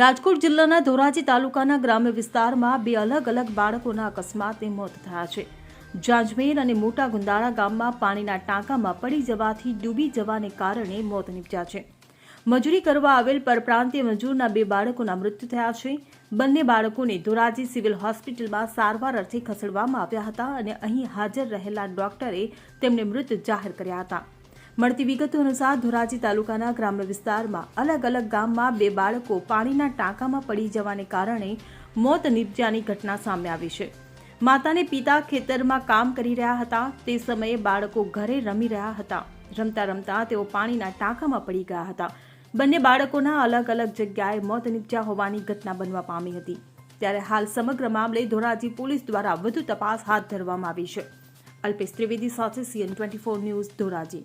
રાજકોટ જિલ્લાના ધોરાજી તાલુકાના ગ્રામ્ય વિસ્તારમાં બે અલગ અલગ બાળકોના અકસ્માતે મોત થયા છે. જાંજમેર અને મોટા ગુંદાળા ગામમાં પાણીના ટાંકામાં પડી જવાથી ડૂબી જવાને કારણે મોત નીપજ્યા છે. મજૂરી કરવા આવેલ પરપ્રાંતીય મજૂરના બે બાળકોના મૃત્યુ થયા છે. બંને બાળકોને ધોરાજી સિવિલ હોસ્પિટલમાં સારવાર અર્થે ખસેડવામાં આવ્યા હતા અને અહીં હાજર રહેલા ડોક્ટરે તેમને મૃત જાહેર કર્યા હતા. મળતી વિગતો અનુસાર ધોરાજી તાલુકાના ગ્રામ્ય વિસ્તારમાં અલગ અલગ ગામમાં બે બાળકો પાણીના ટાંકામાં પડી જવાને કારણે મોત નિપજ્યાની ઘટના સામે આવી છે. માતાને પિતા ખેતરમાં કામ કરી રહ્યા હતા. તે સમયે બાળકો ઘરે રમી રહ્યા હતા. રમતા રમતા તેઓ પાણીના ટાંકામાં પડી ગયા હતા. બંને બાળકોના અલગ અલગ જગ્યાએ મોત નિપજ્યા હોવાની ઘટના બનવા પામી હતી. ત્યારે હાલ સમગ્ર મામલે ધોરાજી પોલીસ દ્વારા વધુ તપાસ હાથ ધરવામાં આવી છે. અલ્પેશ ત્રિવેદી સાથે CN twenty four news Dhoraji.